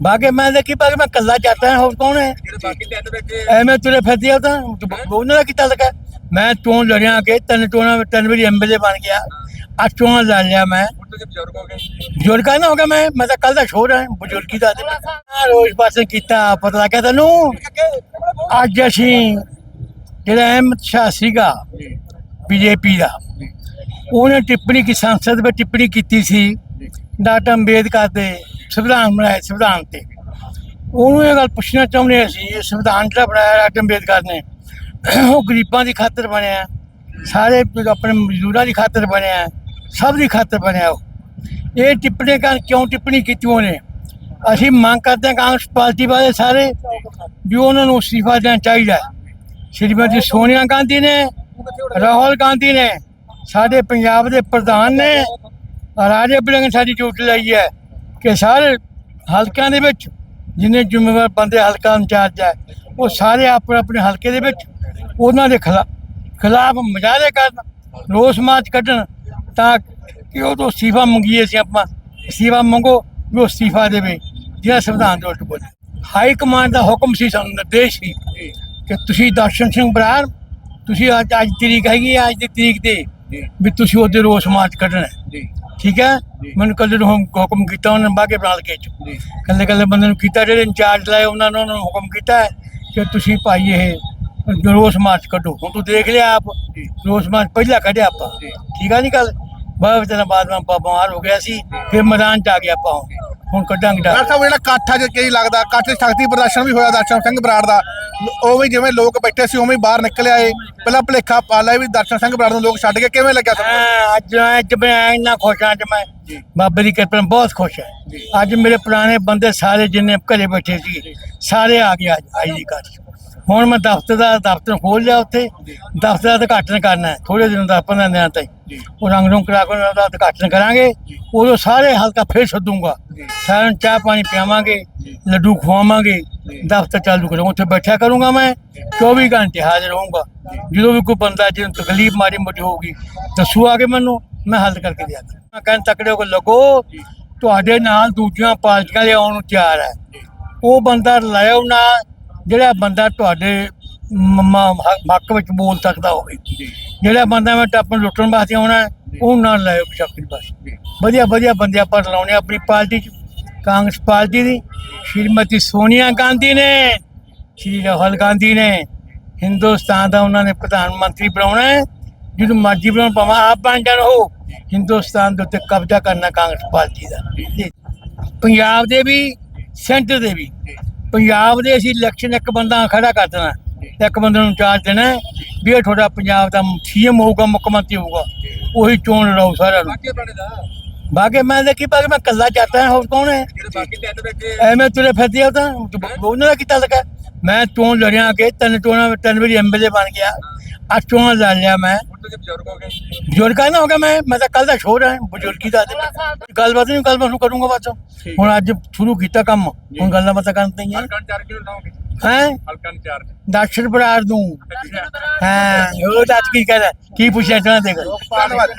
ਬਾਕੀ ਮੈਂ ਦੇਖੀ ਬਾਕੀ ਮੈਂ ਕੱਲਾ ਚਾਹਤਾ ਹਾਂ ਹੋਰ ਕੌਣ ਹੈ? ਐਵੇਂ ਤੁਰੇ ਫਿਰਦੇ ਆ ਤਾਂ ਉਹਨਾਂ ਦਾ ਕੀਤਾ ਲੱਗਾ ਮੈਂ ਚੋਣ ਲੜਿਆ ਕਿ ਤਿੰਨ ਚੋਣਾਂ ਤਿੰਨ ਵਾਰੀ ਐਮਐਲਏ ਬਣ ਗਿਆ। ਅੱਠ ਚੋਣਾਂ ਲੜ ਲਿਆ ਮੈਂ। ਬਜ਼ੁਰਗ ਹੋ ਬਜ਼ੁਰਗ ਕਹਿੰਦਾ ਹੋਗਾ ਮੈਂ ਮੈਂ ਤਾਂ ਕੱਲ ਦਾ ਛੋੜ ਹਾਂ ਬਜ਼ੁਰਗੀ ਦਾ ਰੋਜ਼ ਪਾਸੇ ਕੀਤਾ ਪਤਾ ਲੱਗਿਆ ਤੈਨੂੰ? ਅੱਜ ਅਸੀਂ ਜਿਹੜਾ ਅਹਿਮਦ ਸ਼ਾਹ ਸੀਗਾ ਬੀਜੇਪੀ ਦਾ ਉਹਨੇ ਟਿੱਪਣੀ ਕੀ ਸੰਸਦ ਵਿੱਚ ਟਿੱਪਣੀ ਕੀਤੀ ਸੀ ਡਾਕਟਰ ਅੰਬੇਦਕਰ ਦੇ। ਸੰਵਿਧਾਨ ਬਣਾਏ ਸੰਵਿਧਾਨ ਤੇ। ਉਹਨੂੰ ਇਹ ਗੱਲ ਪੁੱਛਣਾ ਚਾਹੁੰਦੇ ਅਸੀਂ, ਇਹ ਸੰਵਿਧਾਨ ਜਿਹੜਾ ਬਣਾਇਆ ਡਾਕਟਰ ਅੰਬੇਦਕਰ ਨੇ, ਉਹ ਗਰੀਬਾਂ ਦੀ ਖਾਤਰ ਬਣਿਆ ਸਾਰੇ ਆਪਣੇ ਮਜ਼ਦੂਰਾਂ ਦੀ ਖਾਤਰ ਬਣਿਆ ਸਭ ਦੀ ਖਾਤਰ ਬਣਿਆ ਉਹ। ਇਹ ਟਿੱਪਣੀ ਕਰ ਕਿਉਂ ਟਿੱਪਣੀ ਕੀਤੀ ਉਹਨੇ? ਅਸੀਂ ਮੰਗ ਕਰਦੇ ਹਾਂ ਕਾਂਗਰਸ ਪਾਰਟੀ ਵਾਲੇ ਸਾਰੇ ਵੀ ਉਹਨਾਂ ਨੂੰ ਅਸਤੀਫਾ ਦੇਣਾ ਚਾਹੀਦਾ ਸ਼੍ਰੀਮਤੀ ਸੋਨੀਆ ਗਾਂਧੀ ਨੇ, ਰਾਹੁਲ ਗਾਂਧੀ ਨੇ, ਸਾਡੇ ਪੰਜਾਬ ਦੇ ਪ੍ਰਧਾਨ ਨੇ, ਰਾਜੇ ਬੜਿੰਗ ਸਾਡੀ ਚੋਟ ਲਈ ਹੈ। ਕਿ ਸਾਰੇ ਹਲਕਿਆਂ ਦੇ ਵਿੱਚ ਜਿੰਨੇ ਜ਼ਿੰਮੇਵਾਰ ਬੰਦੇ ਹਲਕਾ ਇੰਚਾਰਜ ਹੈ ਉਹ ਸਾਰੇ ਆਪਣੇ ਆਪਣੇ ਹਲਕੇ ਦੇ ਵਿੱਚ ਉਹਨਾਂ ਦੇ ਖਿਲਾ- ਖਿਲਾਫ ਮੁਜ਼ਾਹਰੇ ਕਰਨ, ਰੋਸ ਮਾਰਚ ਕੱਢਣ ਤਾਂ ਕਿ ਉਹ ਤੋਂ ਅਸਤੀਫਾ ਮੰਗੀਏ ਅਸੀਂ ਆਪਾਂ, ਅਸਤੀਫਾ ਮੰਗੋ, ਵੀ ਉਹ ਅਸਤੀਫਾ ਦੇਵੇ, ਜਿਹੜਾ ਸੰਵਿਧਾਨ ਦੇ ਉਲਟ ਬੋਲੇ ਹਾਈ ਕਮਾਂਡ ਦਾ ਹੁਕਮ ਸੀ, ਸਾਨੂੰ ਨਿਰਦੇਸ਼ ਸੀ ਕਿ ਤੁਸੀਂ ਦਰਸ਼ਨ ਸਿੰਘ ਬਰਾੜ, ਤੁਸੀਂ ਅੱਜ ਅੱਜ ਤਰੀਕ ਹੈਗੀ ਅੱਜ ਦੀ ਤਰੀਕ ਤੇ, ਵੀ ਤੁਸੀਂ ਉਹਦੇ ਰੋਸ ਮਾਰਚ ਕੱਢਣਾ ਹੈ। ਠੀਕ ਹੈ? ਮੈਨੂੰ ਕੱਲੇ ਨੂੰ ਹੁਕਮ- ਕੀਤਾ ਉਹਨਾਂ ਬਾਗੇ ਬਣਾ ਕੇ ਚ ਕੱਲੇ ਕੱਲੇ ਬੰਦੇ ਨੂੰ ਕੀਤਾ ਜਿਹੜੇ ਇੰਚਾਰਜ ਲਾਏ ਉਹਨਾਂ ਨੇ ਉਹਨਾਂ ਨੂੰ ਹੁਕਮ ਕੀਤਾ ਕਿ ਤੁਸੀਂ ਭਾਈ ਇਹ ਰੋਸ ਮਾਰਚ ਕੱਢੋ। ਹੁਣ ਤੂੰ ਦੇਖ ਲਿਆ ਆਪ। ਰੋਸ ਮਾਰਚ ਪਹਿਲਾਂ ਕੱਢਿਆ ਆਪਾਂ। ਠੀਕ ਆ ਨਹੀਂ ਗੱਲ? ਬਾਅਦ ਵਿੱਚ ਬਾਅਦ ਆਪਾਂ ਬਿਮਾਰ ਹੋ ਗਿਆ ਸੀ ਫਿਰ ਮੈਦਾਨ ਚ ਆ ਗਿਆ ਆਪਾਂ ਹੁਣ। ਕੱਢਾਂਗੇ ਡਾਕਟਰ ਡਾਕਟਰ ਸਾਹਿਬ ਜਿਹੜਾ ਇਕੱਠ ਅੱਜ ਕੀ ਲੱਗਦਾ ਇਕੱਠ ਸ਼ਕਤੀ ਪ੍ਰਦਰਸ਼ਨ ਵੀ ਹੋਇਆ ਦਰਸ਼ਨ ਸਿੰਘ ਬਰਾੜ ਦਾ। ਉਵੇਂ ਹੀ ਜਿਵੇਂ ਲੋਕ ਬੈਠੇ ਸੀ ਉਵੇਂ ਹੀ ਬਾਹਰ ਨਿਕਲ ਆਏ। ਪਹਿਲਾਂ ਭਲੇਖਾ ਪਾ ਲਿਆ ਵੀ ਦਰਸ਼ਨ ਸਿੰਘ ਬਰਾੜ ਨੂੰ ਲੋਕ ਛੱਡ ਕੇ ਕਿਵੇਂ ਲੱਗਿਆ ਤੁਹਾਨੂੰ ਹਾਂ, ਅੱਜ ਅੱਜ ਮੈਂ ਇੰਨਾ ਖੁਸ਼ ਹਾਂ ਅੱਜ ਮੈਂ ਬਾਬੇ ਦੀ ਕਿਰਪਾ ਨਾਲ ਬਹੁਤ ਖੁਸ਼ ਹਾਂ। ਅੱਜ ਮੇਰੇ ਪੁਰਾਣੇ ਬੰਦੇ ਸਾਰੇ ਜਿੰਨੇ ਘਰੇ ਬੈਠੇ ਸੀ ਸਾਰੇ ਆ ਗਏ ਅੱਜ ਆਈ ਦੀ ਘਰ ਹੁਣ ਮੈਂ ਦਫ਼ਤਰ ਦਾ ਦਫ਼ਤਰ ਖੋਲ ਲਿਆ ਉੱਥੇ। ਦਫ਼ਤਰ ਦਾ ਉਦਘਾਟਨ ਕਰਨਾ ਥੋੜੇ ਦਿਨ ਦਾ 15 ਦਿਨਾਂ ਤੱਕ ਉਹ ਰੰਗ ਰੰਗ ਕਰਾ ਕੇ ਉਹਦਾ ਉਦਘਾਟਨ ਕਰਾਂਗੇ। ਉਦੋਂ ਸਾਰੇ ਹਲਕਾ ਫੇਰ ਸੱਦੂਗਾ। ਸਾਰਿਆਂ ਚਾਹ ਪਾਣੀ ਪਿਆਵਾਂਗੇ ਲੱਡੂ ਖਵਾਵਾਂਗੇ। ਦਫ਼ਤਰ ਚਾਲੂ ਕਰਾਂ ਉੱਥੇ ਬੈਠਿਆ ਕਰੂੰਗਾ ਮੈਂ। 24 ਘੰਟੇ ਹਾਜ਼ਰ ਰਹੂੰਗਾ ਜਦੋਂ ਵੀ ਕੋਈ ਬੰਦਾ ਜਿਹਨੂੰ ਤਕਲੀਫ ਮਾਰੀ ਮੋਟੀ ਹੋਊਗੀ ਦੱਸੂ ਆ ਕੇ ਮੈਨੂੰ। ਮੈਂ ਹੱਲ ਕਰਕੇ ਦਿਆ ਮੈਂ ਕਹਿਣ ਤਕੜੇ ਕੋ ਲੱਗੋ ਤੁਹਾਡੇ ਨਾਲ ਦੂਜੀਆਂ ਪਾਰਟੀਆਂ ਦੇ ਆਉਣ ਨੂੰ ਤਿਆਰ ਹੈ। ਉਹ ਬੰਦਾ ਲਾਇਓ ਨਾ ਜਿਹੜਾ ਬੰਦਾ ਤੁਹਾਡੇ ਹੱਕ- ਵਿੱਚ ਬੋਲ ਸਕਦਾ ਹੋਵੇ। ਜਿਹੜਾ ਬੰਦਾ ਮੈਂ ਟੱਪਣ ਲੁੱਟਣ ਵਾਸਤੇ ਆਉਣਾ ਹੈ, ਉਹ ਨਾ ਲਾਇਓ ਸ਼ਕਤੀ ਬਸ। ਵਧੀਆ ਵਧੀਆ ਬੰਦੇ ਆਪਾਂ ਲਾਉਣੇ ਆਪਣੀ ਪਾਰਟੀ ਚ। ਕਾਂਗਰਸ ਪਾਰਟੀ ਦੀ ਸ਼੍ਰੀਮਤੀ ਸੋਨੀਆ ਗਾਂਧੀ ਨੇ ਸ਼੍ਰੀ ਰਾਹੁਲ ਗਾਂਧੀ ਨੇ। ਹਿੰਦੁਸਤਾਨ ਦਾ ਉਹਨਾਂ ਨੇ ਪ੍ਰਧਾਨ ਮੰਤਰੀ ਬਣਾਉਣਾ ਹੈ। ਜਿਹਨੂੰ ਮਰਜ਼ੀ ਬਣਾਉਣ ਪਾਵਾਂ ਆਪ ਬਣ ਜਾਣ ਉਹ। ਹਿੰਦੁਸਤਾਨ ਦੇ ਉੱਤੇ ਕਬਜ਼ਾ ਕਰਨਾ ਕਾਂਗਰਸ ਪਾਰਟੀ ਦਾ। ਪੰਜਾਬ ਦੇ ਵੀ ਸੈਂਟਰ ਦੇ ਵੀ। ਪੰਜਾਬ ਦੇ ਅਸੀਂ ਇਲੈਕਸ਼ਨ ਇੱਕ ਬੰਦਾ ਖੜਾ ਕਰ ਦੇਣਾ। ਇੱਕ ਬੰਦੇ ਨੂੰ ਚਾਰਜ ਦੇਣਾ ਵੀ ਇਹ ਤੁਹਾਡਾ ਪੰਜਾਬ ਦਾ ਸੀਐਮ ਹੋਊਗਾ ਮੁੱਖ ਮੰਤਰੀ ਹੋਊਗਾ। ਉਹੀ ਚੋਣ ਲੜਾਓ ਸਾਰਿਆਂ ਨੂੰ। ਬਾਕੀ ਮੈਂ ਦੇਖੀ ਬਾਕੀ ਮੈਂ ਕੱਲਾ ਚਾਹਤਾ ਹਾਂ ਹੋਰ ਕੌਣ ਹੈ? ਐਵੇਂ ਤੁਰੇ ਫਿਰਦੇ ਆ ਤਾਂ। ਉਹਨਾਂ ਦਾ ਕੀਤਾ ਲੱਗਾ ਮੈਂ ਚੋਣ ਲੜਿਆ ਕਿ ਤਿੰਨ ਚੋਣਾਂ ਤਿੰਨ ਵਾਰੀ ਐਮਐਲਏ ਬਣ ਗਿਆ। ਅੱਠ ਚੋਣਾਂ ਲੜ ਲਿਆ ਮੈਂ ਬਜ਼ੁਰਗ ਹੋ ਕਹਿੰਦਾ ਹੋਗਾ ਮੈਂ ਮੈਂ ਤਾਂ ਕੱਲ ਦਾ ਛੋੜ ਹਾਂ ਬਜ਼ੁਰਗੀ ਦਾ ਗੱਲਬਾਤ ਨਹੀਂ ਗੱਲਬਾਤ ਨੂੰ ਕਰੂੰਗਾ ਬਸ ਹੁਣ ਅੱਜ ਸ਼ੁਰੂ ਕੀਤਾ ਕੰਮ ਹੁਣ ਗੱਲਾਂ ਬਾਤਾਂ ਕਰਨ ਤੇ ਹੀ ਹਲਕਾ ਚਾਰ ਕਿਲੋ ਲਾਓਗੇ ਹੈ ਹਲਕਾ ਚਾਰ ਦਰਸ਼ਨ ਬਰਾੜ ਦੂੰ ਹਾਂ ਉਹ ਦੱਸ ਕੀ ਕਹਦਾ ਕੀ ਪੁੱਛਿਆ ਚਾਹੁੰਦੇ ਦੇਖੋ ਧੰਨਵਾਦ